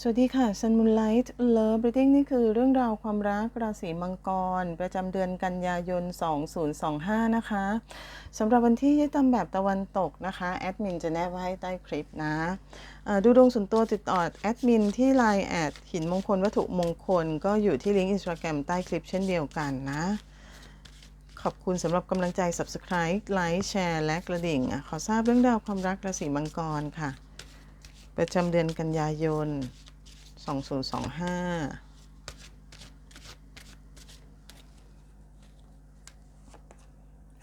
สวัสดีค่ะ Sun Moonlight Love Reading นี่คือเรื่องราวความรักราศีมังกร ประจำเดือนกันยายน 2025 นะคะสำหรับวันที่ยึดตามแบบตะวันตกนะคะ แอดมินจะแนบไว้ให้ใต้คลิปนะดูดวงส่วนตัวติดต่อแอดมินที่ Line แอดหินมงคลวัตถุมงคล ก็อยู่ที่ลิงก์อินสตาแกรมใต้คลิปเช่นเดียวกันนะ ขอบคุณสำหรับกำลังใจ Subscribe ไลค์แชร์และกระดิ่งขอทราบเรื่องราวความรักราศีมังกรค่ะ ประจำเดือนกันยายน 2025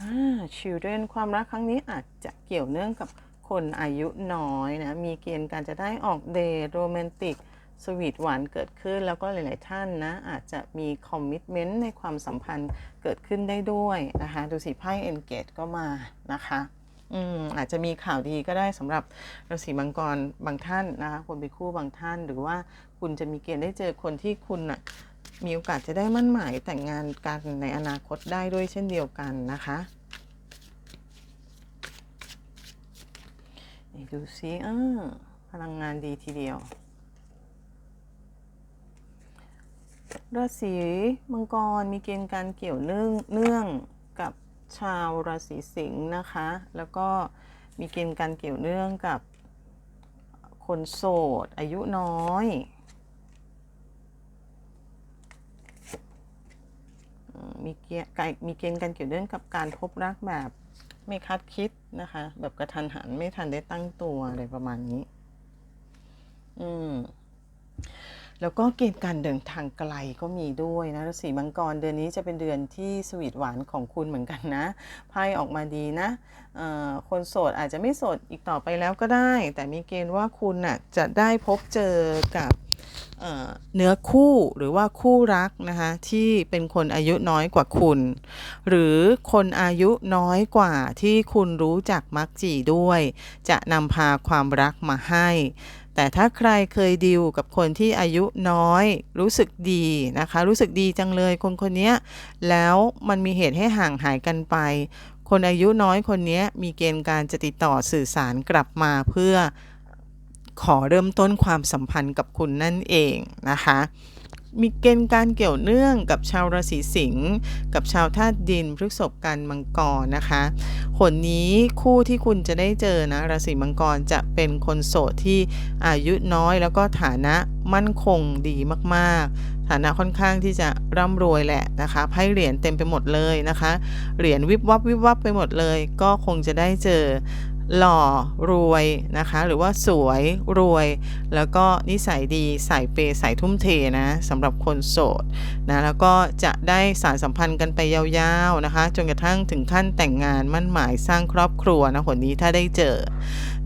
อ่า children ความรักครั้งนี้อาจจะเกี่ยวเนื่องกับคนอายุน้อยนะ มีเกณฑ์การจะได้ออกเดทโรแมนติก สวีทหวานเกิดขึ้นแล้วก็หลาย ๆ ท่านนะ อาจจะมีคอมมิชเมนต์ในความสัมพันธ์เกิดขึ้นได้ด้วยนะคะ ดูสิไพ่ engage ก็มานะคะ อืมอาจจะมีข่าวดีก็ได้สำหรับราศีมังกรบางท่านนะคะคนเป็นคู่บางท่าน หรือว่าคุณจะมีเกณฑ์ได้เจอคนที่คุณน่ะมีโอกาสจะได้มั่นหมายแต่งงานกันในอนาคตได้ด้วยเช่นเดียวกันนะคะนี่ดูซิอ่าพลังงานดีทีเดียวราศีมังกรมีเกณฑ์การเกี่ยวเนื่องเนื่อง ชาวราศีสิงห์นะคะ แล้วก็มีเกณฑ์การเกี่ยวเนื่องกับคนโสด อายุน้อยมมีเกณฑ์มีเกณฑ์การเกี่ยวเนื่องกับการพบรักแบบไม่คาดคิดนะคะ แบบกระทันหันไม่ทันได้ตั้งตัวอะไรประมาณนี้ อืม แล้วก็เกณฑ์การเดินทางไกลก็มีด้วยนะราศีมังกรเดือนนี้จะเป็นเดือนที่สวีทหวานของคุณเหมือนกันนะไพ่ออกมาดีนะคนโสดอาจจะไม่โสดอีกต่อไปแล้วก็ได้ แต่มีเกณฑ์ว่าคุณน่ะจะได้พบเจอกับเอ่อเนื้อคู่หรือว่าคู่รักนะคะที่เป็นคนอายุน้อยกว่าคุณ หรือคนอายุน้อยกว่าที่คุณรู้จักมักจีด้วย จะนำพาความรักมาให้ แต่ถ้าใครเคยดิวกับคนที่อายุน้อย รู้สึกดีนะคะ รู้สึกดีจังเลยคนคนนี้แล้วมันมีเหตุให้ห่างหายกันไป คนอายุน้อยคนนี้มีเกณฑ์การจะติดต่อสื่อสารกลับมาเพื่อขอเริ่มต้นความสัมพันธ์กับคุณนั่นเองนะคะ มีเกณฑ์การเกี่ยวเนื่องกับชาวราศีสิงห์กับชาวธาตุดินพฤษภกันมังกรนะคะผลนี้คู่ที่คุณจะได้เจอนะราศีมังกรจะเป็นคนโสดที่อายุน้อยแล้วก็ฐานะมั่นคงดีมากๆ ฐานะค่อนข้างที่จะร่ำรวยแหละนะคะไพ่เหรียญเต็มไปหมดเลยนะคะ เหรียญวิบวับวิบวับไปหมดเลย ก็คงจะได้เจอ หล่อรวยนะคะ หรือว่าสวยรวย แล้วก็นิสัยดีใส่เปย์ใส่ทุ่มเทนะสำหรับคนโสดนะแล้วก็จะได้สารสัมพันธ์กันไปยาวๆนะคะจนกระทั่งถึงขั้นแต่งงานมั่นหมายสร้างครอบครัวนะคนนี้ถ้าได้เจอ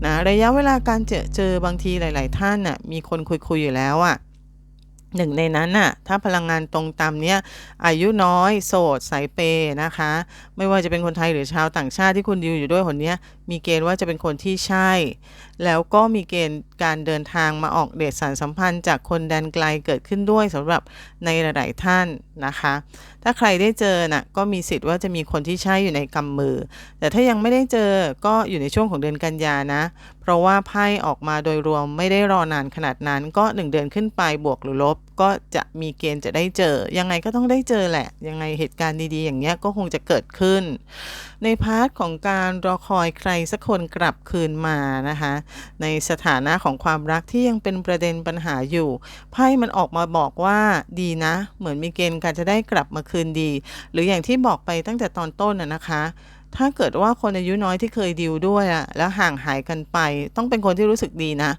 นะระยะเวลาการเจอเจอบางทีหลาย ๆ ท่านน่ะมีคนคุยๆอยู่แล้วอะ่ะหนึ่งในนั้นน่ะถ้าพลังงานตรงตามเนี้ยอายุน้อยโสดสายเปย์นะคะ ไม่ว่าจะเป็นคนไทยหรือชาวต่างชาติที่คุณดิวอยู่ด้วยคนเนี้ยมีเกณฑ์ว่าจะเป็นคนที่ใช่ แล้วก็มีเกณฑ์การเดินทางมาออกเดทสารสัมพันธ์จากคนแดนไกลเกิดขึ้นด้วยสำหรับในหลายๆท่านนะคะ ถ้าใครได้เจอน่ะก็มีสิทธิ์ว่าจะมีคนที่ใช่อยู่ในกำมือ แต่ถ้ายังไม่ได้เจอก็อยู่ในช่วงของเดือนกันยานะ เพราะว่าไพ่ออกมาโดยรวมไม่ได้รอนานขนาดนั้น ก็ 1 เดือนขึ้นไปบวกหรือลบ ก็จะมีเกณฑ์จะได้เจอ ยังไงก็ต้องได้เจอแหละ ยังไงเหตุการณ์ดีๆ อย่างเงี้ยก็คงจะเกิดขึ้น ในพาร์ทของการรอคอยใครสักคนกลับคืนมานะคะในสถานะของความรักที่ยังเป็นประเด็นปัญหาอยู่ไพ่มันออกมาบอกว่าดีนะ เหมือนมีเกณฑ์การจะได้กลับมาคืนดี หรืออย่างที่บอกไปตั้งแต่ตอนต้นน่ะนะคะถ้าเกิดว่าคนอายุน้อยที่เคยดิวด้วยอะแล้วห่างหายกันไป ต้องเป็นคนที่รู้สึกดีนะ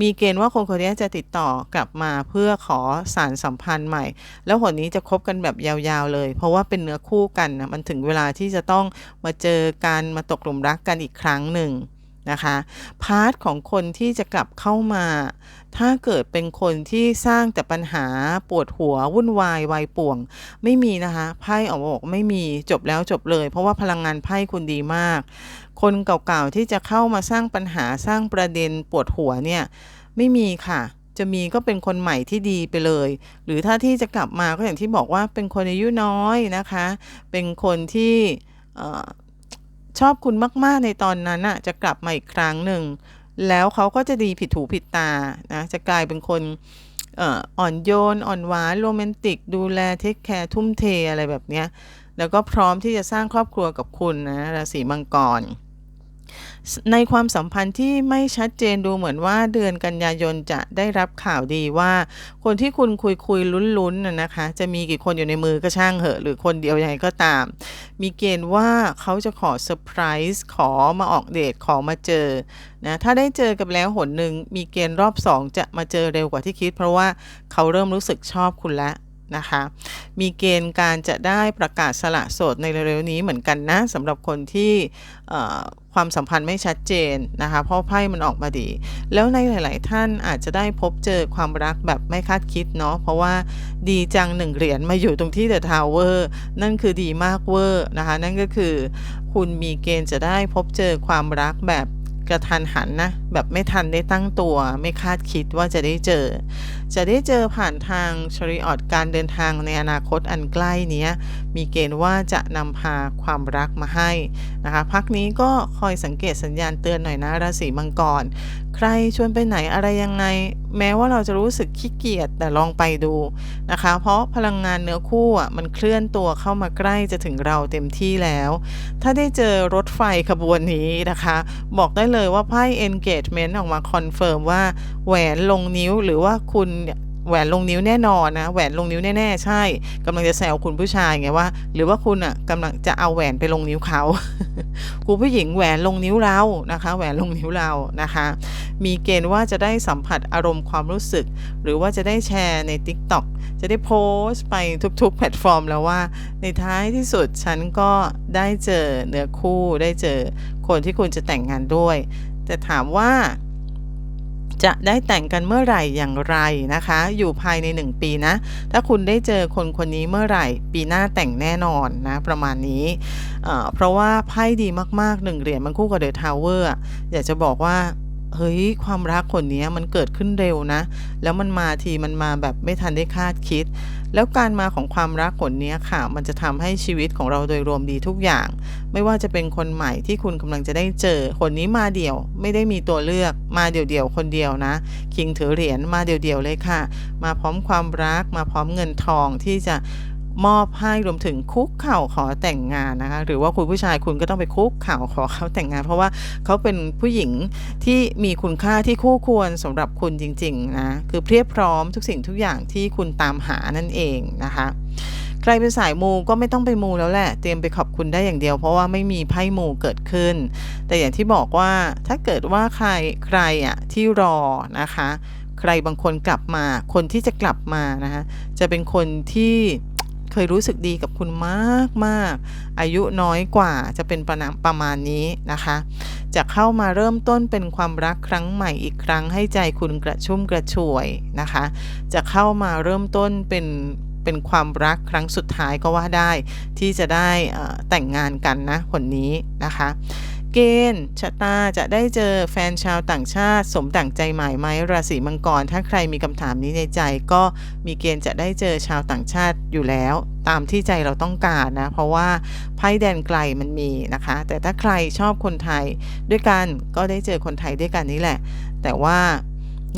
มีเกณฑ์ว่าคนคนนี้จะติดต่อกลับมาเพื่อขอสารสัมพันธ์ใหม่ แล้วหนนี้จะคบกันแบบยาวๆเลย เพราะว่าเป็นเนื้อคู่กันนะมันถึงเวลาที่จะต้องมาเจอกันมาตกหลุมรักกันอีกครั้งหนึ่งนะคะพาร์ทของคนที่จะกลับเข้ามา ถ้าเกิดเป็นคนที่สร้างแต่ปัญหาปวดหัววุ่นวายวายป่วง ไม่มีนะคะไพ่ออกบอกไม่มีจบแล้วจบเลย เพราะว่าพลังงานไพ่คุณดีมาก คนเก่าๆที่จะเข้ามาสร้างปัญหาสร้างประเด็นปวดหัวเนี่ยไม่มีค่ะจะมีก็เป็นคนใหม่ที่ดีไปเลย หรือถ้าที่จะกลับมาก็อย่างที่บอกว่าเป็นคนอายุน้อยนะคะ เป็นคนที่ออชอบคุณมาก ๆ ในตอนนั้นะจะกลับมาอีกครั้งหนึ่ง แล้วเขาก็จะดีผิดถูผิดตานะจะกลายเป็นคนอ่ออ่อนโยน อ่อนหวานโรแมนติก ดูแลเทคแคร์ทุ่มเทอะไรแบบเนี้ยแล้วก็พร้อมที่จะสร้างครอบครัวกับคุณนะราศีมังกร ในความสัมพันธ์ที่ไม่ชัดเจนดูเหมือนว่าเดือนกันยายนจะได้รับข่าวดีว่า คนที่คุณคุยคุยลุ้นๆน่ะนะคะ จะมีกี่คนอยู่ในมือก็ช่างเหอะ หรือคนเดียวยังไงก็ตาม มีเกณฑ์ว่าเขาจะขอเซอร์ไพรส์ขอมาออกเดทขอมาเจอนะถ้าได้เจอกับแล้วหนหนึ่งมีเกณฑ์รอบสองจะมาเจอเร็วกว่าที่คิด เพราะว่าเขาเริ่มรู้สึกชอบคุณแล้ว นะคะ มีเกณฑ์การจะได้ประกาศสละโสดในเร็วๆนี้เหมือนกันนะสำหรับคนที่ความสัมพันธ์ไม่ชัดเจนนะคะ เพราะไพ่มันออกมาดี แล้วในหลาย ๆ ท่านอาจจะได้พบเจอความรักแบบไม่คาดคิดเนาะเพราะว่าดีจังหนึ่งเหรียญมาอยู่ตรงที่เดอะทาวเวอร์นั่นคือดีมากเวอร์นะคะ นั่นก็คือ คุณมีเกณฑ์จะได้พบเจอความรักแบบ กระทันหันนะ แบบไม่ทันได้ตั้งตัว ไม่คาดคิดว่าจะได้เจอ จะได้เจอผ่านทางชริออดการเดินทางในอนาคตอันใกล้นี้มีเกณฑ์ว่าจะนำพาความรักมาให้นะคะพักนี้ก็คอยสังเกตสัญญาณเตือนหน่อยนะราศีมังกร ใครชวนไปไหนอะไรยังไง แม้ว่าเราจะรู้สึกขี้เกียจแต่ลองไปดูนะคะ เพราะพลังงานเนื้อคู่อะมันเคลื่อนตัวเข้ามาใกล้จะถึงเราเต็มที่แล้ว ถ้าได้เจอรถไฟขบวนนี้นะคะ บอกได้เลยว่าไพ่ engagement ออกมาคอนเฟิร์มว่าแหวนลงนิ้วหรือว่าคุณ แหวนลงนิ้วแน่นอนนะแหวนลงนิ้วแน่ๆใช่กำลังจะแซวคุณผู้ชายไงว่า หรือว่าคุณอะกำลังจะเอาแหวนไปลงนิ้วเขาคุณผู้หญิงแหวนลงนิ้วเรานะคะ แหวนลงนิ้วเรานะคะ มีเกณฑ์ว่าจะได้สัมผัสอารมณ์ความรู้สึก หรือว่าจะได้แชร์ใน TikTok จะได้โพสต์ไปทุกๆ แพลตฟอร์มแล้วว่า ในท้ายที่สุดฉันก็ได้เจอเนื้อคู่ได้เจอคนที่คุณจะแต่งงานด้วย แต่ถามว่า จะได้แต่งกันเมื่อไหร่อย่างไรนะคะ อยู่ภายใน 1 ปีนะ ถ้าคุณได้เจอคนคนนี้เมื่อไหร่ ปีหน้าแต่งแน่นอนนะประมาณนี้เพราะว่าไพ่ดีมากๆหนึ่งเหรียญมันคู่กับเดอะทาวเวอร์อยากจะบอกว่า เฮ้ยความรักคนนี้มันเกิดขึ้นเร็วนะ แล้วมันมาทีมันมาแบบไม่ทันได้คาดคิด แล้วการมาของความรักคนนี้ค่ะ มันจะทำให้ชีวิตของเราโดยรวมดีทุกอย่าง ไม่ว่าจะเป็นคนใหม่ที่คุณกำลังจะได้เจอ คนนี้มาเดี่ยวไม่ได้มีตัวเลือก มาเดี่ยวๆคนเดียวนะคิงถือเหรียญมาเดี่ยวๆเลยค่ะ มาพร้อมความรักมาพร้อมเงินทองที่จะ มอบให้รวมถึงคุกเข่าขอแต่งงานนะคะหรือว่าคุณผู้ชายคุณก็ต้องไปคุกเข่าขอเขาแต่งงาน เพราะว่าเขาเป็นผู้หญิงที่มีคุณค่าที่คู่ควรสำหรับคุณจริงๆนะคือเพียบพร้อมทุกสิ่งทุกอย่างที่คุณตามหานั่นเองนะคะใครเป็นสายมูก็ไม่ต้องไปมูแล้วแหละ เตรียมไปขอบคุณได้อย่างเดียว เพราะว่าไม่มีไพ่มูเกิดขึ้น แต่อย่างที่บอกว่าถ้าเกิดว่าใครใครอะที่รอนะคะ ใครบางคนกลับมา คนที่จะกลับมานะคะจะเป็นคนที่ เคยรู้สึกดีกับคุณมากมากอายุน้อยกว่าจะเป็นประประมาณนี้นะคะ จะเข้ามาเริ่มต้นเป็นความรักครั้งใหม่อีกครั้งให้ใจคุณกระชุ่มกระชวยนะคะ จะเข้ามาเริ่มต้นเป็นเป็นความรักครั้งสุดท้ายก็ว่าได้ ที่จะได้แต่งงานกันนะคนนี้นะคะ เกณฑ์ชะตาจะได้เจอแฟนชาวต่างชาติ สมดั่งใจหมายไหมราศีมังกร ถ้าใครมีคำถามนี้ในใจ ก็มีเกณฑ์จะได้เจอชาวต่างชาติอยู่แล้ว ตามที่ใจเราต้องการนะ เพราะว่าไพ่แดนไกลมันมีนะคะ แต่ถ้าใครชอบคนไทยด้วยกันก็ได้เจอคนไทยด้วยกันนี่แหละ แต่ว่า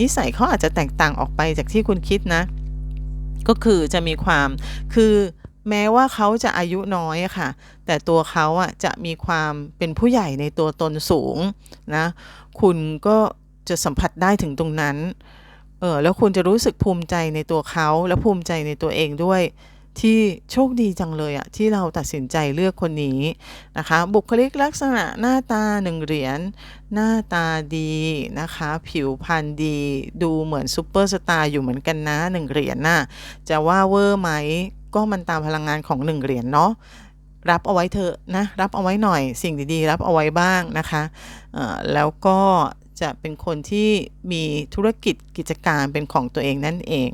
นิสัยเขาอาจจะแตกต่างออกไปจากที่คุณคิดนะ ก็คือจะมีความคือ แม้ว่าเขาจะอายุน้อยค่ะ แต่ตัวเขาอะจะมีความเป็นผู้ใหญ่ในตัวตนสูงนะ คุณก็จะสัมผัสได้ถึงตรงนั้น เออแล้วคุณจะรู้สึกภูมิใจในตัวเขาและภูมิใจในตัวเองด้วย ที่โชคดีจังเลยอะที่เราตัดสินใจเลือกคนนี้นะคะ บุคลิกลักษณะหน้าตาหนึ่งเหรียญหน้าตาดีนะคะ ผิวพรรณดี ดูเหมือนซูเปอร์สตาร์อยู่เหมือนกันนะหนึ่งเหรียญน่ะจะว่าเวอร์ไหม ก็มันตามพลังงานของหนึ่งเหรียญเนาะรับเอาไว้เถอะนะรับเอาไว้หน่อยสิ่งดีๆ รับเอาไว้บ้างนะคะแล้วก็จะเป็นคนที่มีธุรกิจกิจการเป็นของตัวเองนั่นเอง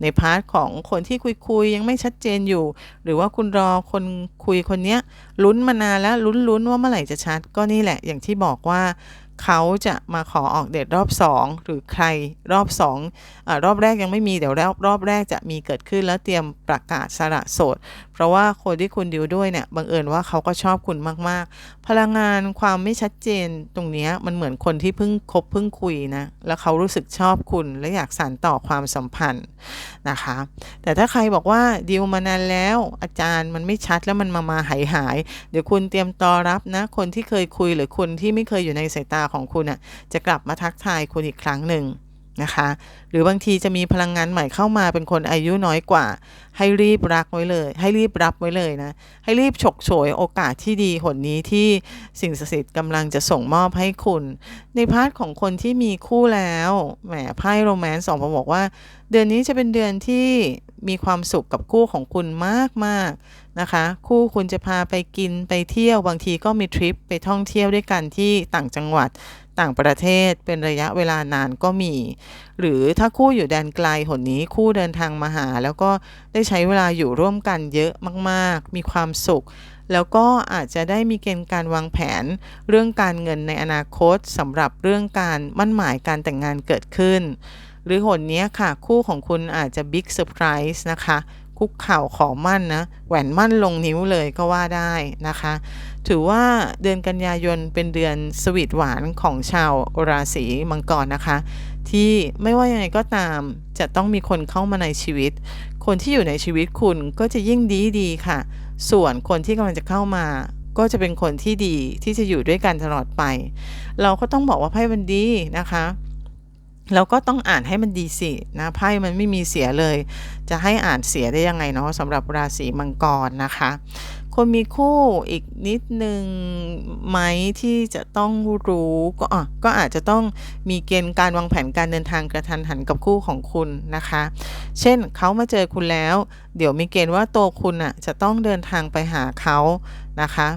ในพาร์ทของคนที่คุยๆ ยังไม่ชัดเจนอยู่ หรือว่าคุณรอคนคุยคนเนี้ยลุ้นมานานแล้วลุ้นๆว่าเมื่อไหร่จะชัดก็นี่แหละอย่างที่บอกว่า เขาจะมาขอออกเดทรอบ 2 หรือใครรอบ2อรอบแรกยังไม่มีเดี๋ยวรอบรอบแรกจะมีเกิดขึ้นแล้วเตรียมประกาศสละโสด ราะว่าคนที่คุณดิวด้วยเนี่ยบังเอิญว่าเขาก็ชอบคุณมากๆ พลังงานความไม่ชัดเจนตรงนี้มันเหมือนคนที่เพิ่งคบเพิ่งคุยนะแล้วเขารู้สึกชอบคุณและอยากสานต่อความสัมพันธ์นะคะ แต่ถ้าใครบอกว่าดิวมานานแล้ว อาจารย์มันไม่ชัดแล้วมันมามาหายหายเดี๋ยวคุณเตรียมตอรับนะ คนที่เคยคุยหรือคนที่ไม่เคยอยู่ในสายตาของคุณอะจะกลับมาทักทายคุณอีกครั้งหนึ่ง นะคะ หรือบางทีจะมีพลังงานใหม่เข้ามาเป็นคนอายุน้อยกว่า ให้รีบรักไว้เลย ให้รีบรับไว้เลยนะ ให้รีบฉกฉวยโอกาสที่ดีหนนี้ที่สิ่งศักดิ์สิทธิ์กำลังจะส่งมอบให้คุณ ในพาร์ทของคนที่มีคู่แล้วแหมไพ่โรแมนต์สองผมบอกว่า เดือนนี้จะเป็นเดือนที่มีความสุขกับคู่ของคุณมากๆนะคะ คู่คุณจะพาไปกินไปเที่ยวบางทีก็มีทริปไปท่องเที่ยวด้วยกันที่ต่างจังหวัด ต่างประเทศเป็นระยะเวลานานก็มี หรือถ้าคู่อยู่แดนไกลหนนี้คู่เดินทางมาหา แล้วก็ได้ใช้เวลาอยู่ร่วมกันเยอะมาก ๆ มีความสุข แล้วก็อาจจะได้มีเกณฑ์การวางแผน เรื่องการเงินในอนาคตสำหรับเรื่องการมั่นหมายการแต่งงานเกิดขึ้น หรือหนนี้ค่ะคู่ของคุณอาจจะบิ๊กเซอร์ไพรส์นะคะ คุกเข่าขอมั่นนะแหวนมั่นลงนิ้วเลยก็ว่าได้นะคะ ถือว่าเดือนกันยายนเป็นเดือนสวีทหวานของชาวราศีมังกรนะคะ ที่ไม่ว่ายังไงก็ตามจะต้องมีคนเข้ามาในชีวิต คนที่อยู่ในชีวิตคุณก็จะยิ่งดีดีค่ะ ส่วนคนที่กำลังจะเข้ามาก็จะเป็นคนที่ดีที่จะอยู่ด้วยกันตลอดไป เราก็ต้องบอกว่าไพ่มันดีนะคะ เราก็ต้องอ่านให้มันดีสินะไพ่มันไม่มีเสียเลย จะให้อ่านเสียได้ยังไงเนาะสำหรับราศีมังกรนะคะ คนมีคู่อีกนิดนึงไหมที่จะต้องรู้ก็อะก็อาจจะต้องมีเกณฑ์การวางแผนการเดินทางกระทันหันกับคู่ของคุณนะคะ เช่นเขามาเจอคุณแล้ว เดี๋ยวมีเกณฑ์ว่าตัวคุณอะจะต้องเดินทางไปหาเขานะคะ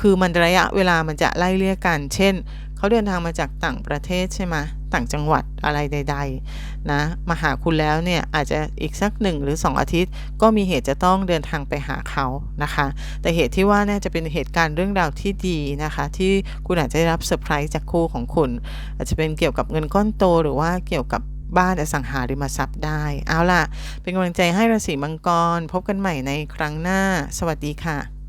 คือมันระยะเวลามันจะไล่เลี่ยกัน เช่น เขาเดินทางมาจากต่างประเทศใช่ไหมต่างจังหวัดอะไรใด ๆ นะ มาหาคุณแล้วเนี่ยอาจจะอีกสักหนึ่งหรือ 2 อาทิตย์ ก็มีเหตุจะต้องเดินทางไปหาเขานะคะ แต่เหตุที่ว่าน่าจะเป็นเหตุการณ์เรื่องราวที่ดีนะคะ ที่คุณอาจจะได้รับเซอร์ไพรส์จากคู่ของคุณ อาจจะเป็นเกี่ยวกับเงินก้อนโตหรือว่าเกี่ยวกับบ้านอสังหาริมทรัพย์ได้ เอาล่ะ เป็นกำลังใจให้ราศีมังกร พบกันใหม่ในครั้งหน้า สวัสดีค่ะ